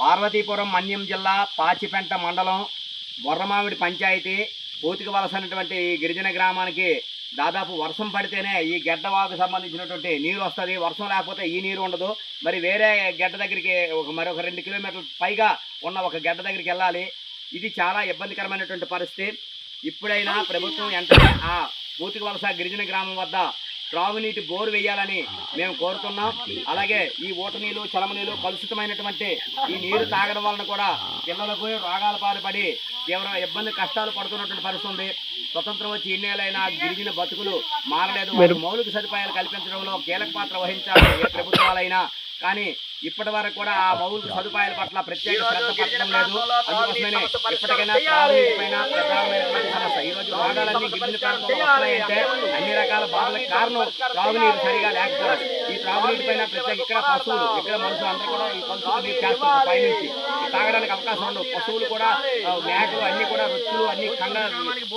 పార్వతీపురం మన్యం జిల్లా పాచిపెంట మండలం బొర్రమామిడి పంచాయతీ పూతికి వలసైనటువంటి ఈ గిరిజన గ్రామానికి దాదాపు వర్షం పడితేనే ఈ గెడ్డవాకు సంబంధించినటువంటి నీరు వస్తుంది. వర్షం లేకపోతే ఈ నీరు ఉండదు. మరి వేరే గెడ్డ దగ్గరికి ఒక మరొక రెండు కిలోమీటర్ల పైగా ఉన్న ఒక గెడ్డ దగ్గరికి వెళ్ళాలి. ఇది చాలా ఇబ్బందికరమైనటువంటి పరిస్థితి. ఇప్పుడైనా ప్రభుత్వం వెంటనే ఆ పూతికి వలస గిరిజన గ్రామం వద్ద త్రాగునీటి బోరు వేయాలని మేము కోరుతున్నాం. అలాగే ఈ ఊట నీళ్ళు చలమ నీళ్ళు కలుషితమైనటువంటి ఈ నీరు తాగడం వలన కూడా పిల్లలకు రోగాల పాల్పడి తీవ్ర ఇబ్బంది కష్టాలు పడుతున్నటువంటి పరిస్థితి ఉంది. స్వతంత్రం వచ్చి ఇన్నేళ్ళైనా గిరిజన బతుకులు మారలేదు. మౌలిక సదుపాయాలు కల్పించడంలో కీలక పాత్ర వహించాలి ఏ ప్రభుత్వాలైనా. కానీ ఇప్పటి వరకు కూడా ఆ మౌలిక సదుపాయాల పట్ల ప్రత్యేక శ్రద్ధ పట్టడం లేదు. అందుకోసమనే ఇప్పటికైనా త్రాగునీటి గిరిజన ప్రాంతంలో వస్తున్నాయంటే అన్ని రకాల బాధలకు కారణం త్రాగునీరు సరిగా లేకపోవడం. ఈ త్రాగునీటి పైన ప్రత్యేక ఇక్కడ పశువులు ఇక్కడ మనుషులు అందరూ కూడా ఈ కలుషిత నీరు చేస్తారు పైనుంచి. తాగడానికి అవకాశం ఉండవు పశువులు కూడా మేకలు అన్ని కూడా రొచ్చులు అన్ని కండ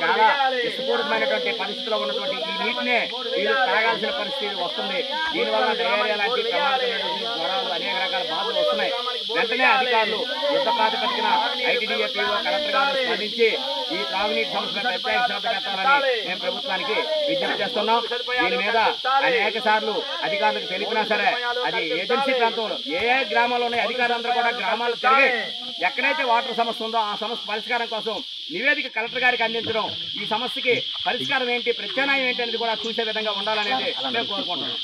చాలా విషపూరితమైనటువంటి పరిస్థితిలో ఉన్నటువంటి ఈ నీటినే వీళ్ళు తాగాల్సిన పరిస్థితి వస్తుంది. దీనివల్ల డయేరియా లాంటి ప్రమాదమైనటువంటి జ్వరాలు అనేక రకాల బాధలు వస్తున్నాయి. వెంటనే అధికారులు యుద్ధ ప్రాతిపదికన ఐటీడీఏ కలెక్టర్ గారు స్పందించి ఈ త్రాగునీటి సమస్యపై ప్రత్యేక శ్రద్ధ పెట్టాలని మేము ప్రభుత్వానికి విజ్ఞప్తి చేస్తున్నాం. దీని మీద అనేక సార్లు అధికారులకు తెలిపినా సరే అది ఏజెన్సీ ప్రాంతంలో ఏ ఉన్నాయి అధికారులందరూ కూడా గ్రామాలు తిరిగి ఎక్కడైతే వాటర్ సమస్య ఉందో ఆ సమస్య పరిష్కారం కోసం నివేదిక కలెక్టర్ గారికి అందించడం ఈ సమస్యకి పరిష్కారం ఏంటి ప్రత్యామ్నాయం ఏంటి అనేది కూడా చూసే విధంగా ఉండాలనేది మేము కోరుకుంటున్నాం.